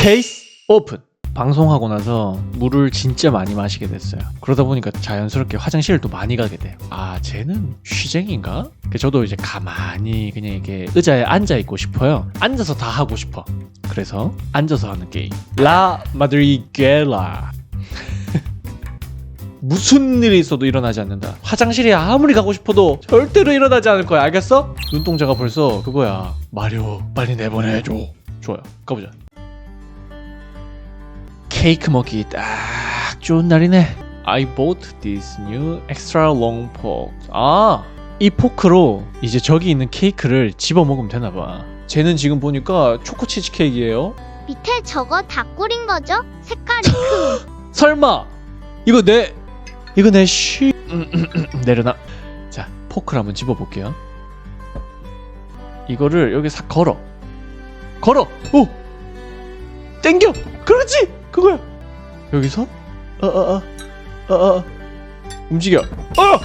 케이스 오픈. 방송하고 나서 물을 진짜 많이 마시게 됐어요. 그러다 보니까 자연스럽게 화장실을 또 많이 가게 돼요. 아, 쟤는 쉬쟁인가? 그 저도 이제 가만히 그냥 이렇게 의자에 앉아 있고 싶어요. 앉아서 다 하고 싶어. 그래서 앉아서 하는 게임. 라 마드리게라. 무슨 일이 있어도 일어나지 않는다. 화장실에 아무리 가고 싶어도 절대로 일어나지 않을 거야. 알겠어? 눈동자가 벌써 그거야. 마리오, 빨리 내보내줘. 좋아요. 가보자. 케이크 먹기 딱 좋은 날이네. I bought this new extra long fork. 아, 이 포크로 이제 저기 있는 케이크를 집어 먹으면 되나 봐. 쟤는 지금 보니까 초코 치즈 케이크예요. 밑에 저거 다 꿀인 거죠? 색깔이 그 설마 이거 내 이거 내 쉬... 내려놔. 자, 포크를 한번 집어 볼게요. 이거를 여기 싹 걸어. 걸어. 오. 땡겨. 그렇지. 그거야. 여기서 어 어 어 어 어 움직여. 어.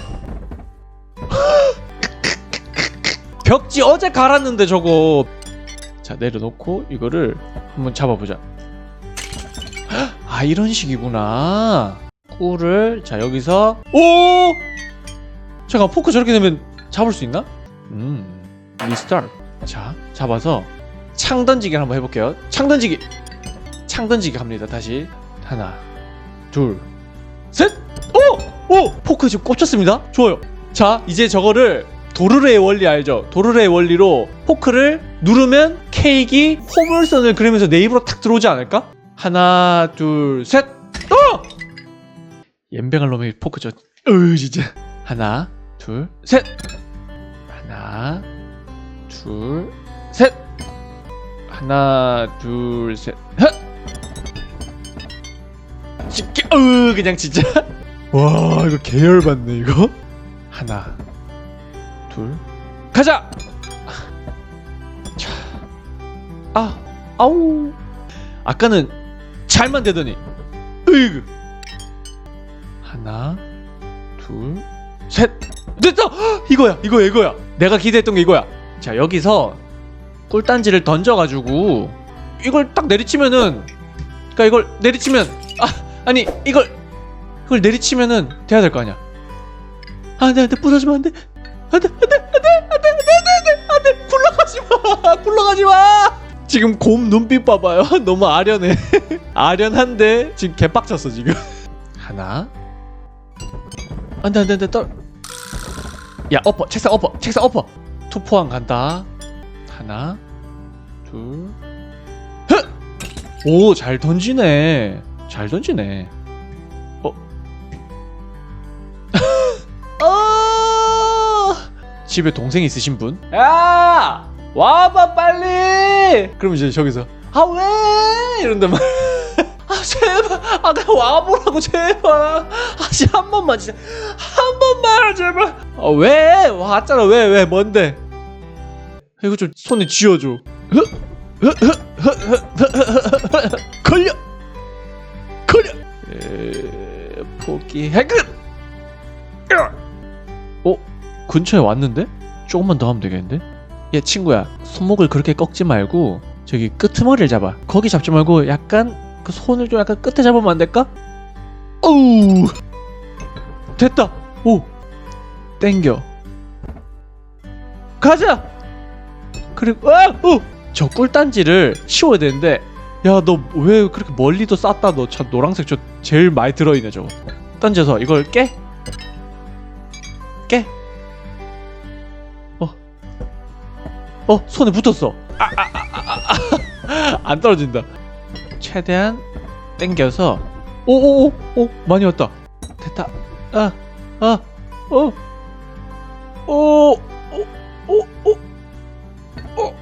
벽지 어제 갈았는데 저거. 자, 내려놓고 이거를 한번 잡아보자. 아 이런 식이구나 꿀을 자 여기서 오 잠깐 포크 저렇게 되면 잡을 수 있나? 음 리스타트 자 잡아서 창 던지기를 한번 해 볼게요 창 던지기 창 던지기 합니다. 다시. 하나 둘 셋 오 오! 포크 지금 꽂혔습니다. 좋아요. 자 이제 저거를 도르래의 원리 알죠? 도르래의 원리로 포크를 누르면 케이크 호물선을 그리면서 내 입으로 탁 들어오지 않을까? 하나 둘 셋! 어! 옌병할 놈의 포크 저으 진짜. 하나 둘 셋! 하나 둘 셋! 하나 둘 셋! 헛 쉽게 으 그냥 진짜. 와 이거 계열받네 이거. 하나 둘 가자! 자, 아 아우. 아까는 잘만 되더니 으이그. 하나 둘셋. 됐다 헉, 이거야 이거야 이거야. 내가 기대했던 게 이거야. 자 여기서 꿀단지를 던져가지고 이걸 딱 내리치면은 그러니까 이걸 내리치면 아 아니 이걸 이걸 내리치면은 돼야 될 거 아니야 안돼 안돼 부서지면 안돼 안돼 안돼 안돼 안돼 안돼 안돼 안돼 굴러가지 마 굴러가지 마 지금 곰 눈빛 봐봐요 너무 아련해 아련한데 지금 개빡쳤어 지금 하나 안돼 안돼 안돼 떨. 야 엎어 책상 엎어 책상 엎어 투포항 간다 하나 둘 오 잘 던지네 잘 던지네. 어? 어! 집에 동생 있으신 분? 야! 와봐 빨리! 그럼 이제 저기서 아 왜? 이런단 말. 아 제발. 아 내가 와보라고 제발. 아씨 한 번만 진짜. 한 번만 제발. 아 왜? 왔잖아. 왜 왜? 뭔데? 이거 좀 손에 쥐어줘. 걸려 포기해 끝 어? 근처에 왔는데? 조금만 더 하면 되겠는데? 야 친구야. 손목을 그렇게 꺾지 말고 저기 끄트머리를 잡아. 거기 잡지 말고 약간 그 손을 좀 약간 끝에 잡으면 안 될까? 오우! 됐다! 오! 땡겨. 가자! 그리고 아오저 꿀단지를 치워야 되는데 야 너 왜 그렇게 멀리도 쌌다 너 참 노란색 저 제일 많이 들어있네 저거 던져서 이걸 깨 깨? 어. 어, 손에 붙었어. 아, 아, 아, 아, 아. 안 떨어진다. 최대한 당겨서 오오오 오, 많이 왔다. 됐다. 아, 아, 어. 오, 오, 오, 오. 어. 어.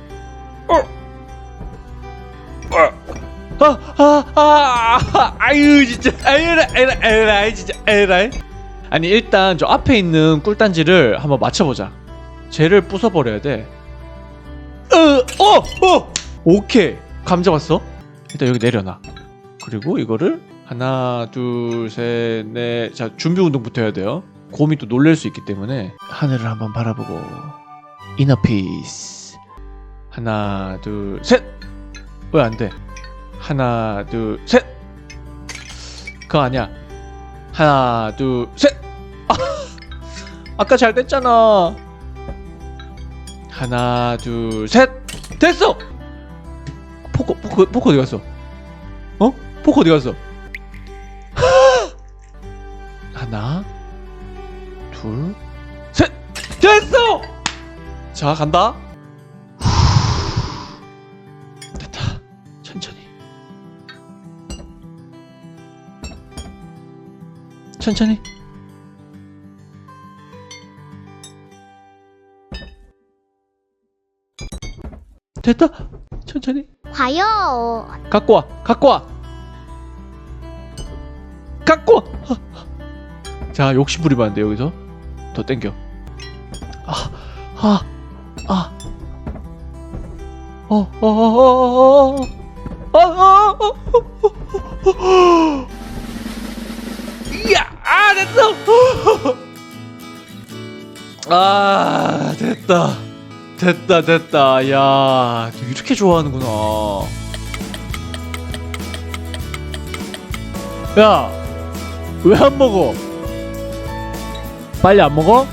아, 아, 아, 아, 아유, 진짜, 아유라, 아유라, 아유라, 진짜, 아유라. 아니 일단 저 앞에 있는 꿀단지를 한번 맞춰보자. 쟤를 부숴버려야 돼. 어, 어, 어. 오케이. 감 잡았어. 일단 여기 내려놔. 그리고 이거를 하나, 둘, 셋, 넷. 자 준비 운동부터 해야 돼요. 곰이 또 놀랄 수 있기 때문에 하늘을 한번 바라보고 이너 피스. 하나, 둘, 셋. 왜 안 돼? 하나 둘 셋. 그거 아니야. 하나 둘 셋. 아, 아까 잘 됐잖아. 하나 둘 셋. 됐어. 포코 포코 포코 어디 갔어? 어? 포코 어디 갔어? 하나 둘 셋. 됐어. 자 간다. 됐다. 천천히. 천천히. 됐다. 천천히. 과연 갖고 와. 갖고 와. 갖고 와. 자, 욕심 부리면 안 돼, 여기서. 더 땡겨. 아. 아. 아. 어, 어, 어, 어, 어, 어. 아, 아, 어, 어, 어, 어. 이야! 아, 됐어! 아, 됐다. 됐다, 됐다. 야, 너 이렇게 좋아하는구나. 야, 왜 안 먹어? 빨리 안 먹어?